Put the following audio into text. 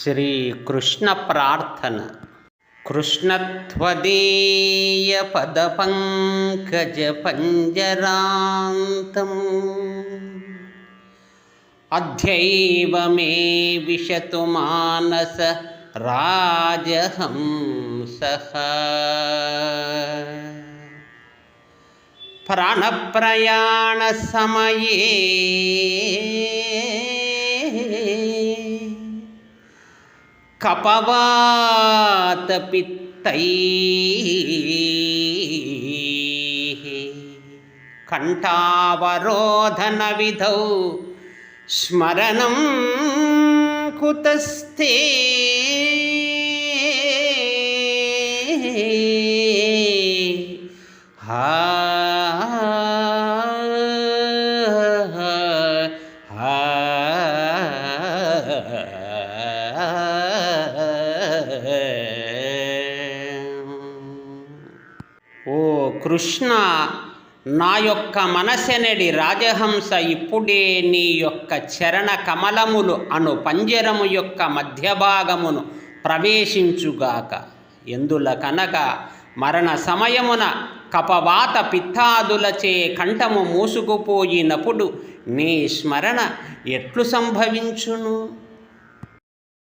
శ్రీకృష్ణ ప్రార్థన కృష్ణత్వదీయ పద పంకజ పంజరాంతం అధ్యైవ మే విశతు మానస రాజహంస ప్రాణప్రయాణ సమయే కపవాతపిత్తై కంఠావరోధన విధౌ స్మరణం కుతస్థే హా. ఓ కృష్ణ నా యొక్క మనసెనడి రాజహంస ఇప్పుడే నీ యొక్క చరణ కమలములు అను పంజరము యొక్క మధ్యభాగమును ప్రవేశించుగాక. ఎందుల కనుక మరణ సమయమున కపవాత పిత్తాదులచే కంఠము మూసుకుపోయినప్పుడు నీ స్మరణ ఎట్లు సంభవించును?